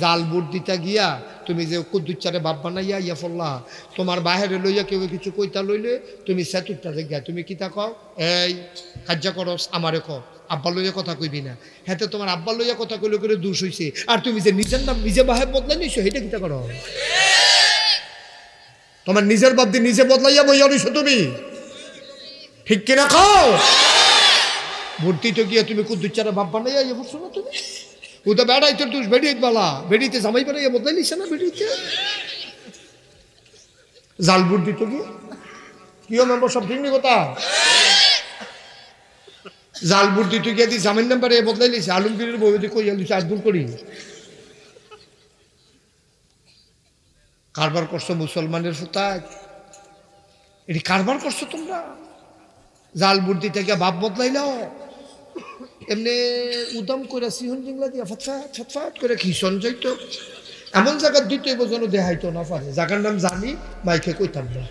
জাল বুট দিতা গিয়া তুমি যে কুদ্দুচ্চারে বাপ বানাইয়া ইয়া ফল্লা তোমার বাহিরে লইয়া কেউ কিছু কইতা লইলে তুমি সেতুরটা গিয়া তুমি কিতা কও? এই কার্যা করস, আমারে ক আব্বা লইয়া কথা কইবি না। হ্যাঁ তোমার আব্বা লইয়া কথা কইলে করে দোষ হইছে। আর তুমি যে নিজের নাম, নিজে বাহে বদলাই নিছো সেটা কিতা করো? তোমার নিজের বাপ দিয়ে নিজে বদলাইয়া বইয়া রইছো তুমি? ঠিক কিনা খাও ভর্তি তো গিয়া তুমি কুদ্দুচ্চারা বাপ বানাইয়া ইয়ে বলছো না তুমি? ও তো বেড়াই তোর তুই বেড়িয়ে বালা বেড়িতে জামাই বানাইয়া বদলাই নিছে না বেড়িতে জাল বুট দিত গিয়ে কি মেম্বার সব ঠিক কথা জাল বুট দিত গিয়ে দি জামিন নাম্বারে বদলাই নিছে আলমগীরের বউদি কইয়া লিছে আজদুল করি কারবার করছ মুসলমানের ফুতায় এটি কারবার করছ তোমরা জাল বুদ্ধি থেকে বাপ বদলাইলাও এমনি উদম করে সিহন জিংলা দিয়া ফটফাট ফটফাট করে খিসন যাইতো এমন জায়গার দ্বিতীয় যেন দেখাইতো না পারে জায়গার নাম জানি মাইকে কইতাম না।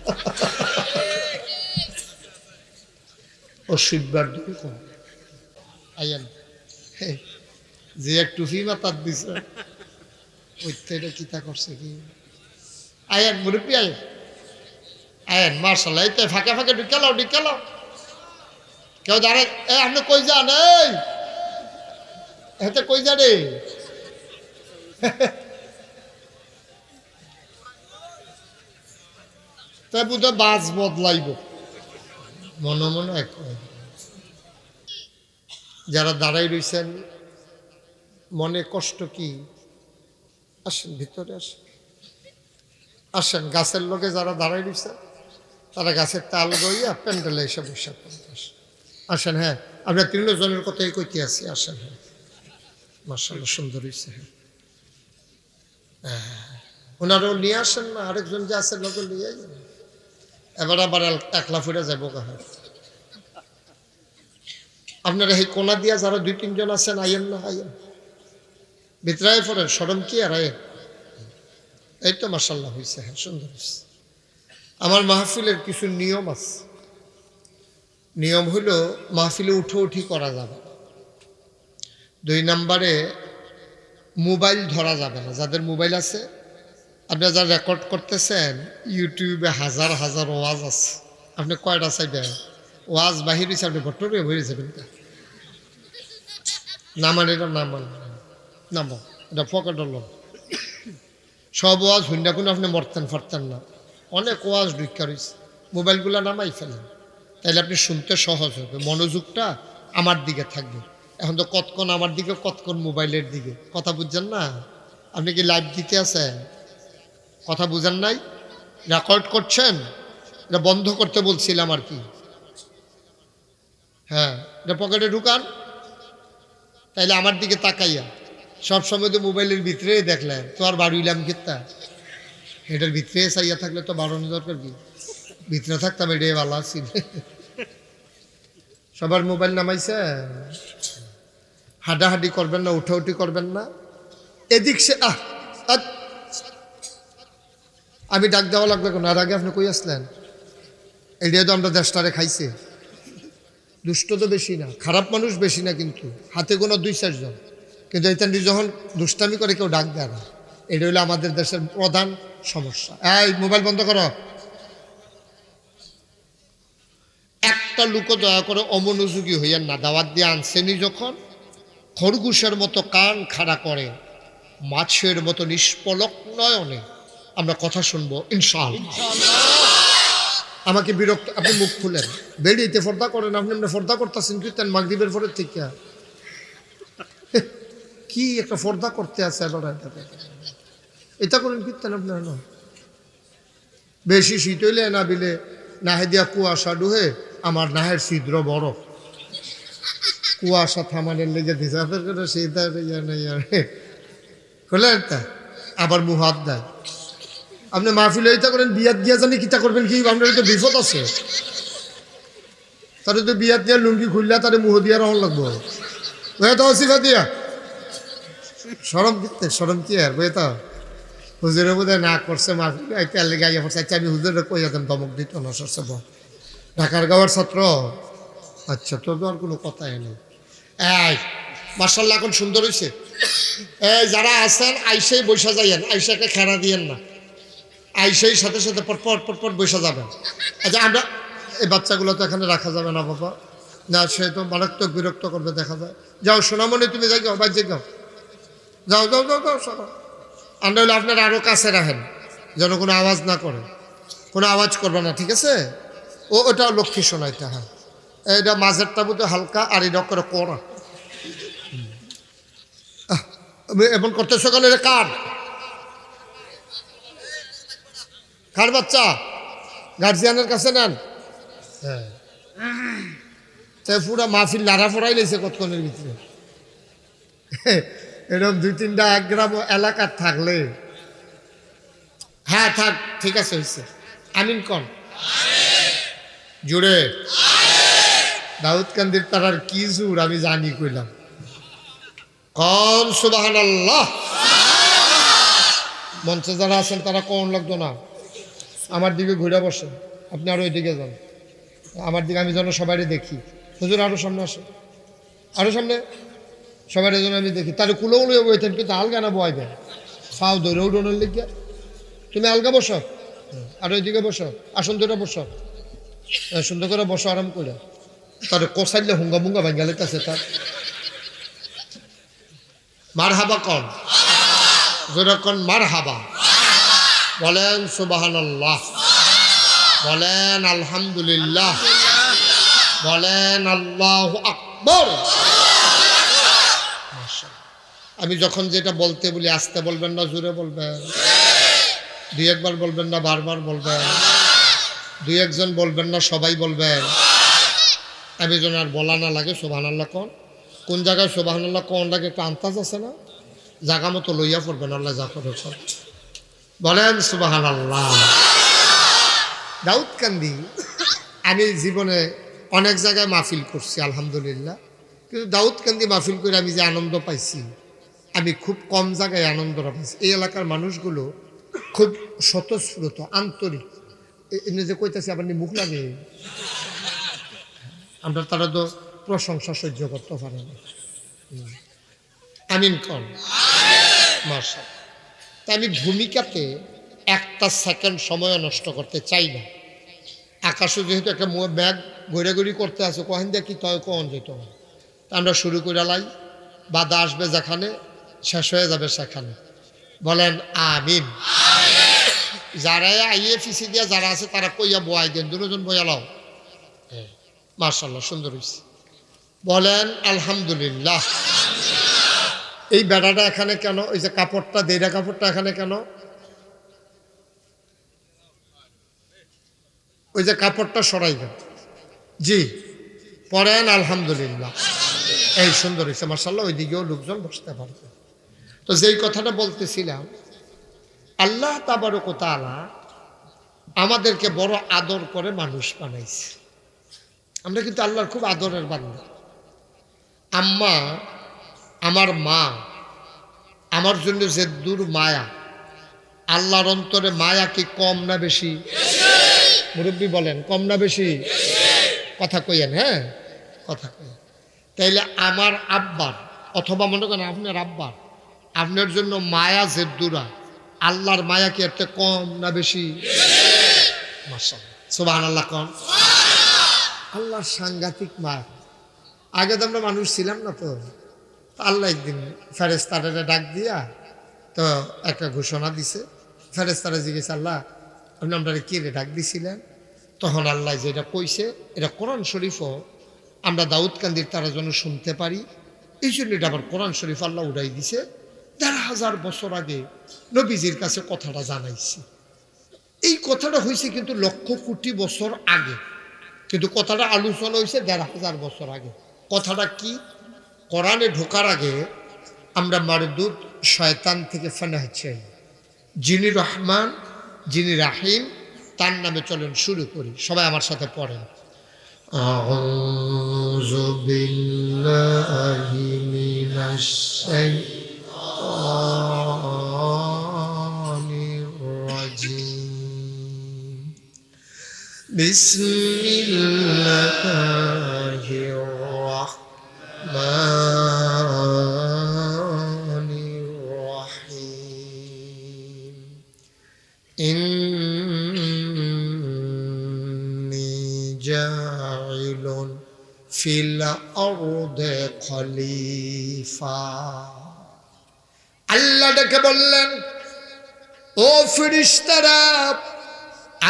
অসুখবার দুই কম। আইয়ান হে, যে এক টুফি মাতার দিছে ওইটা এটা কিতা করছে কি? আয়ান মুরব্বী আয়ান আয়ান মার্শাল্লাহ এই তো ফাঁকে ফাঁকে ঢুকালাও ঢুকালাও কেউ দাঁড়ায় এ আপনি কই যান? এই! এতে কই যা রে তাই বুধ বাস বদলাইব। মনে মনে এক যারা দাঁড়াই রইছেন মনে কষ্ট কি? আসেন, ভিতরে আসেন। আসেন, গাছের লোকে যারা দাঁড়াই রইছেন তারা গাছের তাল গইয়া প্যান্ডেলে এসে বসে আসেন। আসেন হ্যাঁ আমরা তৃণজনের কথাই কইতে আছি আসেন হ্যাঁ। মার্শাল্লাহ সুন্দর হয়েছে হ্যাঁ। ওনারাও নিয়ে আসেন না, আরেকজন যে আছে লোক নিয়ে এবার আবার একলা ফুরে যাব আপনারা এই কোনা দিয়া যারা দুই, তিনজন আছেন, আইয়েন না, আইয়েন। ভিতরায় পড়েন সরম কি আর আইয়েন? এই তো মার্শাল্লাহ হয়েছে হ্যাঁ সুন্দর আমার মাহফিলের কিছু নিয়ম আছে। নিয়ম হলো মাহফিলে উঠো উঠি করা যাবে। দুই নম্বরে মোবাইল ধরা যাবে না। যাদের মোবাইল আছে আপনারা যা রেকর্ড করতেছেন, ইউটিউবে হাজার হাজার ওয়াজ আছে। আপনি কয়টা চাইবেন? ওয়াজ বাহির হয়েছে আপনি ভট্টরে হয়ে যাবেন কা নামান, এটা নামান নামো এটা পকেট লোন। সব ওয়াজ হুন্ডা কোনো, আপনি মরতেন, ফরতেন না। অনেক ওয়াজ ঢুকা রয়েছে মোবাইলগুলো নামাই ফেলেন। তাহলে আপনি শুনতে সহজ হবে। মনোযোগটা আমার দিকে থাকবে। এখন তো কতক্ষণ আমার দিকে, কতক্ষণ মোবাইলের দিকে? কথা বুঝছেন না? আপনি কি লাইভ দিতে আছেন? কথা বুঝেন নাই? রেকর্ড করছেন? এটা বন্ধ করতে বলছিলাম আর কি? হ্যাঁ এটা পকেটে ঢুকান। তাইলে আমার দিকে তাকাইয়া। সব সময় তো মোবাইলের ভিতরে দেখলেন। তো আর বাড়িলাম কিত্তা এটার ভিতরে চাইয়া থাকলে তো বাড়ানো দরকার কি? ভিতরে থাকতাম, এটাই ভালো আছিল সবার মোবাইল নামাইছে হাডাহাডি করবেন না, উঠাউঠি করবেন না। এদিক সে, আহ। আমি ডাক দেওয়া লাগবে কেন? আর আগে আপনি কই আসলেন? এটাই তো আমরা দেশটারে খাইছে। দুষ্ট তো বেশি না, খারাপ মানুষ বেশি না কিন্তু। হাতে কোনো দুই চারজন কিন্তু এটা যখন দুষ্টামি করে কেউ ডাক দেয় না, এটা হলো আমাদের দেশের প্রধান সমস্যা। এই, মোবাইল বন্ধ করো। একটা লোক দয়া করে অমনোযোগী হইয়া না। দাওয়াত দিয়ে আনছেনি যখন খরগোশের মতো কান খাড়া করে মাছের মতো নিষ্পলক নয়নে। আমরা কথা শুনব ইনশাল আমাকে বিরক্ত আপনি মুখ খুলেন। বেরিয়েতে ফর্দা করেন আপনি এমনি ফর্দা করতেছেন কীর্তেন মাগরীবের পরে থেকে কি একটা ফর্দা করতে আছে এটা এটা করেন কীর্তেন আপনার না? বেশি শীত হইলে না বিলে নাহে দিয়া কুয়াশা ডুহে আমার নাহের ছিদ্র বড় কুয়াশা থামানের লেগে কোনো শীত আর ইয়া নেই আর খুলেন তা আবার মুহাত দেয়। আপনি মাহফিল হইতা করেন, বিয়াত গিয়া জানি কিতা করবেন কি? আপনার তো বিপদ আছে। তারে তো বিয়াত দিয়া লুঙ্গি খুললা তারে মুহ দিয়া রহন লাগবো। ওয়া তো সিফা দিয়া। সরম কিতে সরম কি আর? বই তো। হুজুরের বোধহয় না করছে মাহফিল। আইতে আলে গাইয়া পড়ছে। আচ্ছা আমি হুজুরে কই যেতাম দমক দিত না সরছে ঢাকার গাওয়ার ছাত্র। আচ্ছা তো আর কোনো কথাই নেই। মার্শাল্লাহ এখন সুন্দর হয়েছে যারা আছেন, আইসেই বৈশা যাইয়েন। আইসাকে খেরা দিয়েন না। আইসেই সাথে সাথে পটপট পটপট বৈশা যাবেন। আচ্ছা আমরা এই বাচ্চাগুলো তো এখানে রাখা যাবে না, বাবা। না, সে তো মারাত্মক বিরক্ত করবে, দেখা যায়। যাও, সোনামণি, তুমি যাই যাও, বাইরে যাও। যাও যাও যাও যাও সরো আর নইলে আপনারা আরও কাছে রাখেন, যেন কোনো আওয়াজ না করে। কোনো আওয়াজ করবে না, ঠিক আছে? ও, ওটা লক্ষ্মী শোনাইতে হয়। এটা মাঝের তাবুতে হালকা আর এটা করে কড়া। এমন করতেছো কেন এটা কার? কার বাচ্চা? গার্জিয়ানের কাছে নেন। হ্যাঁ। তাই পুরা মাহফিল লাড়া ফোড়াই লেছে কতক্ষণের ভিতরে? এরকম দুই তিনটা এক গ্রাম এলাকার থাকলে। হ্যাঁ থাক ঠিক আছে হয়েছে। আমিন কন। জুড়ে। দাউদ কান্দির তারার কি জুর আমি জানি কইলাম। কন সুবাহান আল্লাহ মঞ্চে যারা আছেন, তারা কোন লাগতো না আমার দিকে ঘুরে বসেন। আপনি আরও ওইদিকে যান। আমার দিকে আমি যেন সবাই দেখি। হুজুর আরও সামনে আসে। আরও সামনে? সবাই যেন আমি দেখি। তাহলে কুলো উলো বইতেন, কিন্তু আলগা না বয় দেন। ফাও ধরে উঠোনের লিখে তুমি আলগা বসো। আর ওইদিকে বসো। আসন ধরে বসো। সুন্দর করে বসো, আরাম করে। তার কষাইলে হুঙ্গা মুঙ্গা ভাঙ্গালে কাছে তার। মার হাবা কন। জোরে কন মার হাবা বলেন সুবাহান বলেন আলহামদুলিল্লাহ। বলেন আল্লাহ আকবর। আমি যখন যেটা বলতে বলি, আসতে বলবেন না, জোরে বলবেন। দুই একবার বলবেন না, বারবার বলবেন। দুই একজন বলবেন না, সবাই বলবেন। আমি যেন আর বলা না লাগে আল্লাহ কন। কোন জায়গায় আল্লাহ কোন লাগে একটা আন্তাজ আছে না? জাগা মতো লইয়া পড়বেন, আল্লাহ যা করে। বলেন সুবাহান আল্লাহ দাউদ কান্দি, আমি জীবনে অনেক জায়গায় মাহফিল করছি, আলহামদুলিল্লাহ। কিন্তু দাউদ কান্দি মাহফিল করে আমি যে আনন্দ পাইছি, আমি খুব কম জায়গায় আনন্দটা পাইছি। এই এলাকার মানুষগুলো খুব স্বতঃস্ফূর্ত, আন্তরিক। এমনি যে কইতাছি, আবার মুখ লাগে আমরা তারা তো প্রশংসা সহ্য করতে পারে না। আমিন কন মার্শাল তা আমি ভূমিকাতে একটা সেকেন্ড সময় নষ্ট করতে চাই না। আকাশে যেহেতু একটা ব্যাগ ঘোরাঘুরি করতে আছে কহেন দিয়ে কি তয় কখন যেত না তা আমরা শুরু করে লাই। বাধা আসবে যেখানে শেষ হয়ে যাবে সেখানে। বলেন আমিন। যারা আইয়ে ফিসি দিয়া যারা আছে তারা কইয়া বয়াই দেন। দুজন বয়া লাও। মার্শাল্লাহ সুন্দর হয়েছে বলেন, আলহামদুলিল্লাহ। এই বেড়াটা এখানে কেন? ওই যে কাপড়টা দেড়া কাপড়টা এখানে কেন? ওই যে কাপড়টা সরাই দেন জি, পড়েন, আলহামদুলিল্লাহ। এই সুন্দর হয়েছে মার্শাল্লাহ ওইদিকেও লোকজন বসতে পারবে। তো যেই কথাটা বলতেছিলাম, আল্লাহ তাবারক তাআলা আমাদেরকে বড় আদর করে মানুষ বানাইছে। আমরা কিন্তু আল্লাহর খুব আদরের বান্দা। আম্মা, আমার মা, আমার জন্য যে দূর মায়া, আল্লাহর অন্তরে মায়া কি কম না বেশি? মুরব্বী বলেন, কম না বেশি? কথা কইয়েন হ্যাঁ? কথা কইয়েন। তাইলে আমার আব্বার, অথবা মনে করেন আপনার আব্বার, আপনার জন্য মায়া যে দূরা, আল্লাহর মায়া কি একটা কম না বেশি? সুবাহ আল্লাহ কম আল্লাহর সাংঘাতিক মায়া আগে তো আমরা মানুষ ছিলাম না তো। আল্লাহ একদিন ফেরেস্তারে ডাক দিয়া তো একটা ঘোষণা দিছে। ফেরেস্তারা জিজ্ঞেস, আল্লাহ, আপনি আপনারা কে ডাক দিছিলেন? তখন আল্লাহ যেটা কইছে, এটা কোরআন শরীফও আমরা দাউদ কান্দির তারা যেন শুনতে পারি। এই জন্য এটা আবার কোরআন শরীফ আল্লাহ উড়াই দিছে। দেড় হাজার বছর আগে নবীজির কাছে কথাটা জানাইছি। এই কথাটা হয়েছে কিন্তু লক্ষ কোটি বছর আগে। কিন্তু কথাটা আলোচনা হয়েছে দেড় হাজার বছর আগে কথাটা কি কোরআনে ঢোকার আগে আমরা মারদুদ শয়তান থেকে ফেনা চাই যিনি রহমান যিনি রাহিম তার নামে চলেন শুরু করি সবাই আমার সাথে পড়েন أعوذ بالله من الشيطان بسم الله الرحمن الرحيم إني جاعل في الأرض خليفة আল্লাহ ডেকে বললেন ও ফিরিস্তারা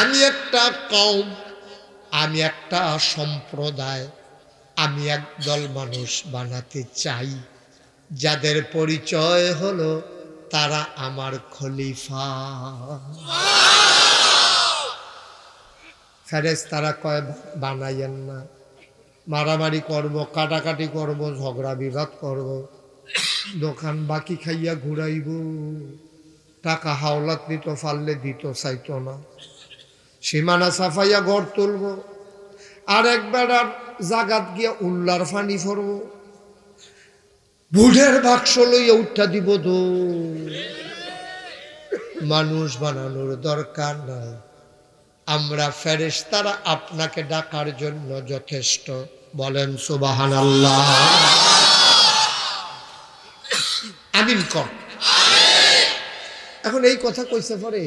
আমি এক একটা কম আমি একটা সম্প্রদায়, আমি একদল মানুষ বানাতে চাই। যাদের পরিচয় হলো তারা আমার খলিফা। ফেরেস তারা কয়, বানাইয়েন না। মারামারি করব, কাটাকাটি করব, ঝগড়া বিবাদ করব। দোকান বাকি খাইয়া ঘুরাইব। টাকা হাওলাত নিত ফাললে দিত, চাইতো না। সীমানা সাফাইয়া ঘর তুলব। আর একবার আর জাগাত গিয়া উল্লার ফানি ফরব। বুঢের বাক্স লইয়া উঠা দিব তো মানুষ বানানোর দরকার নাই। আমরা ফেরেস তারা আপনাকে ডাকার জন্য যথেষ্ট। বলেন সুবাহান আল্লাহ আমিন কর। এখন এই কথা কইছে পরে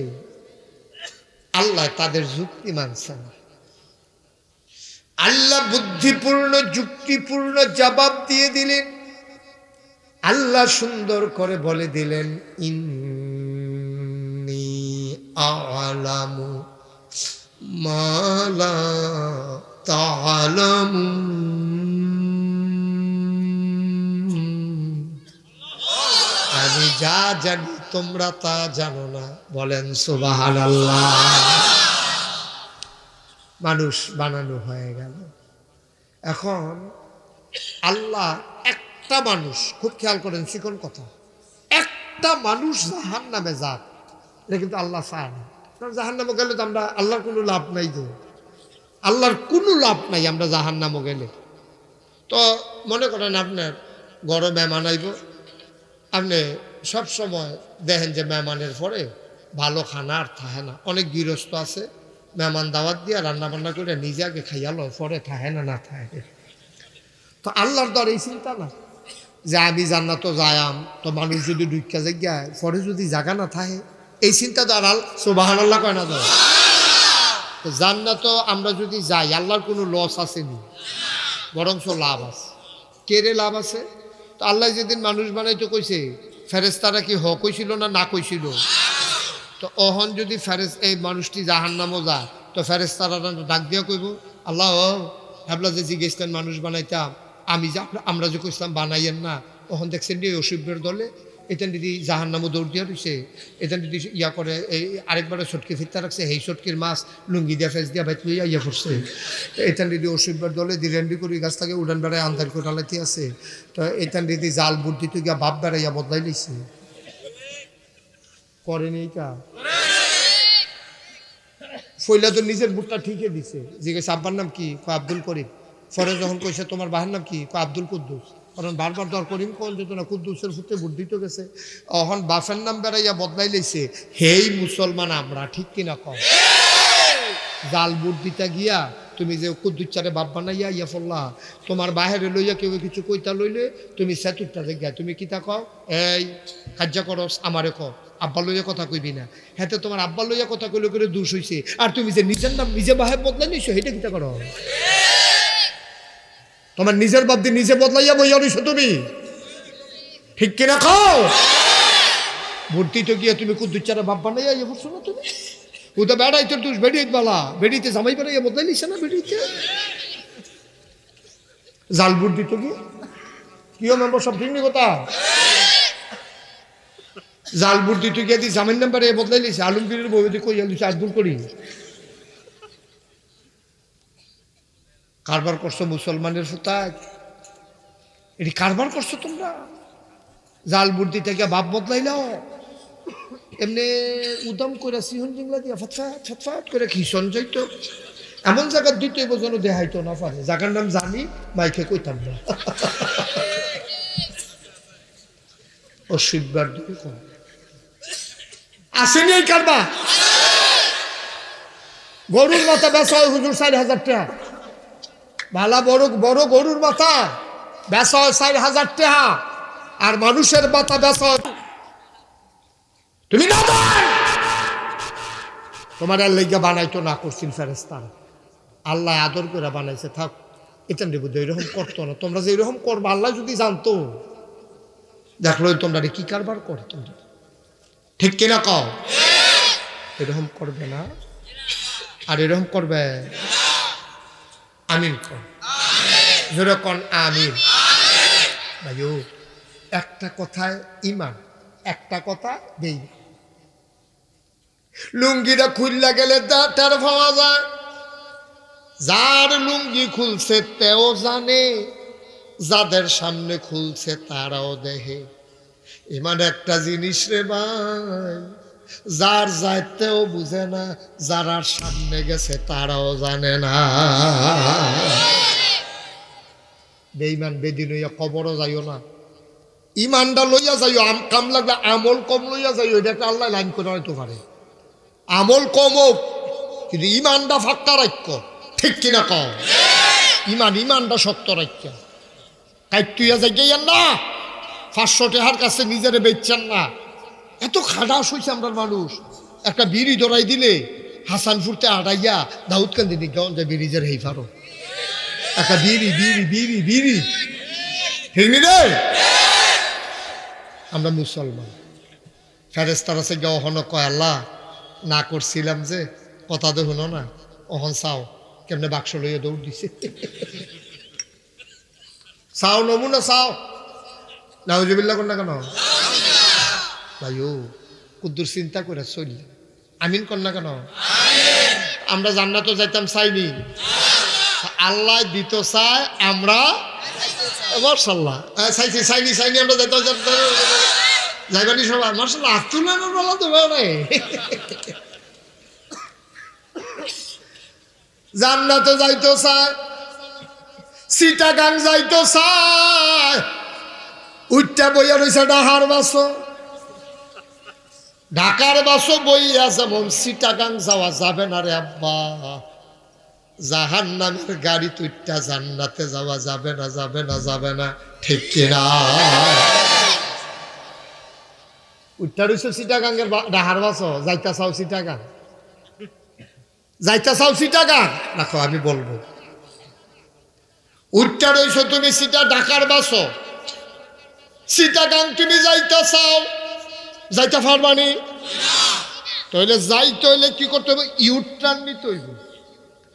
আল্লাহ তাদের যুক্তি মানছে না। আল্লাহ বুদ্ধিপূর্ণ, যুক্তিপূর্ণ জবাব দিয়ে দিলেন। আল্লাহ সুন্দর করে বলে দিলেন, ইন্নি আলামু মালা তালামুন। আমি যা জানি তোমরা তা জানো না। বলেন সুবাহান আল্লাহ মানুষ বানানো হয়ে গেল। এখন আল্লাহ একটা মানুষ, খুব খেয়াল করেন শিকন কথা। একটা মানুষ জাহান নামে যাক, এটা কিন্তু আল্লাহ চায় না। জাহান নামে গেলে তো আমরা আল্লাহর কোনো লাভ নাই তো। আল্লাহর কোনো লাভ নাই আমরা জাহান নামে গেলে। তো মনে করেন আপনার গরম মেহমান আইব আপনি সব সময় দেখেন যে মেহমানের পরে ভালো খানা আর থাকে না। অনেক গৃহস্থ আছে, মেহমান দাওয়াত দিয়ে রান্না বান্না করে নিজে আগে খাইয়ালো পরে থাকে না না থাকে তো আল্লাহর দর এই চিন্তা না? যে আমি জান্নাত যায়াম, তো মানুষ যদি দুইকা জায়গায় পরে যদি জাগা না থাকে, এই চিন্তা তো আর সোবাহান আল্লাহ কয় না তো? আমরা যদি যাই, আল্লাহর কোনো লস আসেনি বরঞ্চ লাভ আছে। কেরে লাভ আছে? তো আল্লাহ যেদিন মানুষ বানাইতো কইছে ফেরেস্তারা কি হ কইছিল না না কইছিল? তো অহন যদি ফেরেস এই মানুষটি জাহান নামও যায়, তো ফেরেস্তারা ডাক দিয়া কইব, আল্লাহ ভাবলা যে জিজ্ঞেস মানুষ বানাইতাম, আমি যা আমরা যে কইসলাম বানাইয়েন না। অহন দেখছেন যে অসুভের দলে এটা দিদি জাহান নামও দৌড় দিয়া রয়েছে এটা দিদি ইয়া করে, এই আরেকবারে ছটকি ফিরতে রাখছে, সেই ছটকির মাছ লুঙ্গি দিয়া, ফেস দিয়া ভাই লইয়া ইয়া করছে। এটা দিদি অসুভের দলে দিরেন্ডি করি গাছ থেকে, উড়ান বেড়ায় আন্ধার করে ডালাইতে আছে, তো এটা দিদি জাল বুদ্ধিতে গিয়া বাপ বেড়াইয়া বদলাই লিছে করেনি কা ফইলা তো নিজের বুটটা ঠিকই দিছে। জিজ্ঞেস আব্বার নাম কি? আব্দুল করিম। পরে যখন কইছে, তোমার বাহার নাম কি? আব্দুল কুদ্দুস। কারণ বারবার দর করিম কোন যেত না কুদ্দুসের ফুটে বুট দিতে গেছে। অহন বাফের নাম বেড়াইয়া বদলাই লইছে। হেই মুসলমান আমরা ঠিক কিনা কম? জাল বুট দিতে গিয়া তুমি যে কুদ্দুচ্চারে বাপ বানাইয়া ইয়া ফল্লা তোমার বাহিরে লইয়া কেউ কিছু কইতা লইলে তুমি সেতুরটা গিয়া তুমি কিতা কও? এই কার্য করস আমারে কও। আব্বা লইয়া কথা কইবি না। হ্যাঁ তোমার আব্বা লইয়া কথা কইলে করে দোষ হইছে। আর তুমি যে নিজের নাম নিজে বাহে বদলাই নিছো সেটা কিতা করো? তোমার নিজের বাপ দিয়ে নিজে বদলাইয়া বইয়া রইছো তুমি। ঠিক কিনা খাও ভর্তি তো গিয়ে তুমি কুদ্দুচ্চারে বাপ বানাইয়া ইয়ে বলছো না তুমি? ও তো বেড়াই তোর তুই বেড়িয়ে বালা। বেড়িতে জামাই বেড়াইয়া বদলাই নিছে না বেড়িতে? জাল বুট দিত গিয়ে। কি মেম্বার সব ঠিক কথা? জাল বুট দিত গিয়ে দি জামিন নাম্বারে বদলাই লিছে আলমগীরের বউ দিয়ে কইয়া লিছে আব্দুল করি। কারবার করছ মুসলমানের ফুতাক এটি কারবার করছ তোমরা? জাল দিতে গিয়ে বাপ বদলাইলাও এমনি উদম করে সিহন জিংলা দিয়া ফটফাট ফটফাট করে খিসন যাইতো এমন জায়গার দ্বিতীয় যেন দেখাইতো না পারে। জায়গার নাম জানি, মাইকে কইতাম না। অসুখবার দুই কম আসেনি এই কারবা গরুর মাথা বেচা হুজুর চার হাজার টাকা। ভালা বড় বড় গরুর মাথা বেচা চার হাজার টাকা আর মানুষের মাথা বেচা তুমি না তোমার লেগা বানাইতো না করছিল ফেরেস্তার। আল্লাহ আদর করে বানাইছে, থাক। এটা নেব এরকম করতো না। তোমরা যে এরকম করব, আল্লাহ যদি জানতো। দেখল তোমরা কি কারবার করে তোমরা। ঠিক কিনা কও? এরকম করবে না। আর এরকম করবে? আমিন কর। যেরকম আমিন। ভাইও, একটা কথায় ইমান, একটা কথা দেই লুঙ্গিটা খুললা গেলে তার পাওয়া যায় যার লুঙ্গি খুলছে তেও জানে, যাদের সামনে খুলছে তারাও দেখে। ইমান একটা জিনিস রে ভাই। যার যাইতেও বুঝে না যারা সামনে গেছে তারাও জানে না। বেইমান বেদিন হইয়া কবরও যাইও না। ইমানটা লইয়া যাইও আম কাম লাগলে আমল কম লইয়া যাইও এটা একটা আল্লাহ লাইন করে হয়তো পারে। আমল কম হোক, কিন্তু ইমানটা ফাক্কা রাখ্য ঠিক কিনা কম ইমান ইমানটা শক্ত রাখ্য কাইতুইয়া যাইয়ান না, পাঁচশো টেহার কাছে নিজেরে বেচছেন না। এত খাটাস হয়েছে আমরা মানুষ। একটা বিড়ি ধরাই দিলে হাসানপুরতে আড়াইয়া দাউদ কান্দি যে বিড়িজের হেই ফারো একটা বিড়ি বিড়ি বিড়ি বিড়ি। রে আমরা মুসলমান। ফেরেস্তার আছে গিয়ে অহন আল্লাহ, না করছিলাম যে, কথা তো শুনো না। অহন চাও, কেমনে বাক্স লইয়া দৌড় দিছে? চাও নমুনা, চাও। নাউজুবিল্লা কোন না কেন? ভাইও কুদ্দুর চিন্তা করে চলি। আমিন কর না কেন? আমরা জান্নাতও যাইতাম চাইনি। আল্লাহ দিত চায় আমরা মার্শাল্লাহ চাইছি, চাইনি চাইনি, আমরা যাইতে যাইবানি সবাই মার্শাল্লাহ আতুলানোর বেলা তো বেড়ে জান্নাতে যাইতো চায় সিটাগাং যাইতো চায় উঠটা বইয়া রয়েছে ডাহার বাসো ঢাকার বাসও বইয়া যেমন সিটাগাং যাওয়া যাবে না রে আব্বা। জাহান নামের গাড়ি তুইটা জান্নাতে যাওয়া যাবে না যাবে না যাবে না। ঠিক কিনা? উঠটা রয়েছে সিটাগাঙ্গের ডাহার বাসো যাইতা চাও সিটাগাং যাইতা চাও সিটাগাং দেখো আমি বলব। উঠটা তুমি সিটা ঢাকার বাসো সিটাগাং তুমি যাইতা চাও? যাইতে পারবানি তাহলে যাইতে হইলে কি করতে হবে ইউটার্ন নিতে হইব।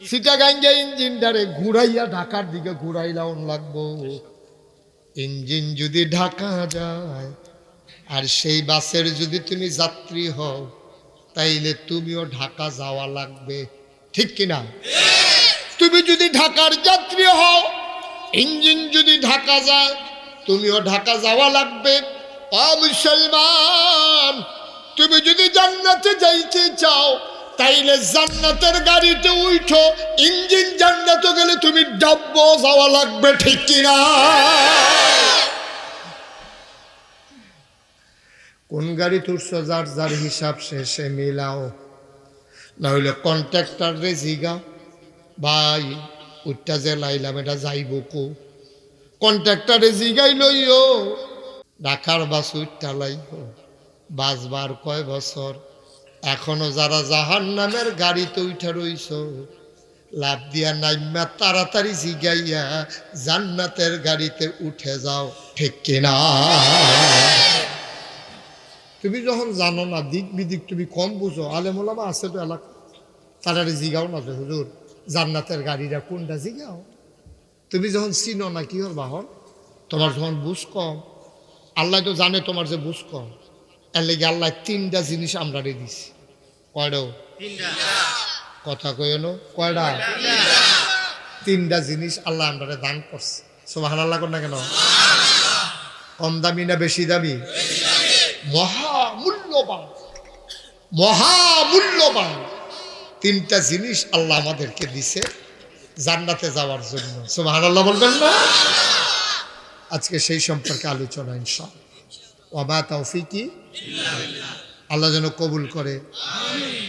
সিটাগাঙ্গে ইঞ্জিনটারে ঘুরাইয়া ঢাকার দিকে ঘুরাইলাও লাগবো। ইঞ্জিন যদি ঢাকা যায়, আর সেই বাসের যদি তুমি যাত্রী হও, তাইলে তুমিও ঢাকা যাওয়া লাগবে। ঠিক কিনা তুমি যদি ঢাকার যাত্রী হও, ইঞ্জিন যদি ঢাকা যায়, তুমিও ঢাকা যাওয়া লাগবে। মুসলমান, তুমি যদি জান্নাতে যাইতে চাও, তাইলে জান্নাতের গাড়িতে উঠো, ইঞ্জিন জান্নাতে গেলে তুমি ডাব্ব যাওয়া লাগবে, ঠিক কিনা? কোন গাড়ি তুলছো, যার যার হিসাব শেষে মিলাও। না হইলে কন্ট্রাক্টর রে জিগাও ভাই, উঠটা যে লাইলাম, এটা যাইব কো? কন্ট্রাক্টরে জিগাই লইও। ঢাকার বাস উঠটা লাইব বাসবার কয় বছর? এখনও যারা জাহান নামের গাড়িতে উঠে রইছ, লাভ দিয়া নাইমা তাড়াতাড়ি জিগাইয়া জান্নাতের গাড়িতে উঠে যাও, ঠিক কিনা তুমি যখন জানো না, দিক বিদিক তুমি কম বুঝো আলেমোলামা আছে তো এলাকা। তাড়াতাড়ি জিগাও না যে হুজুর, জান্নাতের গাড়িটা কোনটা জিগাও? তুমি যখন চিনো না, কি হল বাহন? তোমার যখন বুঝ কম আল্লাহ তো জানে তোমার যে বুঝ কম। এর লেগে আল্লাহ তিনটা জিনিস আমরা রে দিছি কয়টাও কথা কইন কয়টা তিনটা জিনিস আল্লাহ আমরা দান করছে। সোহান আল্লাহ কর না কেন? কম দামি না বেশি দামি? মহামূল্যবান মহামূল্যবান তিনটা জিনিস আল্লাহ আমাদেরকে দিছে জান্নাতে যাওয়ার জন্য। সোহান আল্লাহ বলবেন না? আজকে সেই সম্পর্কে আলোচনা ইনশাল ওমা তৌফিকি আল্লাহ যেন কবুল করে।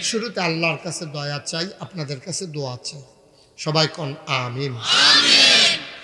শুরুতে আল্লাহর কাছে দয়া চাই আপনাদের কাছে দোয়া চাই। সবাই কন আমিন।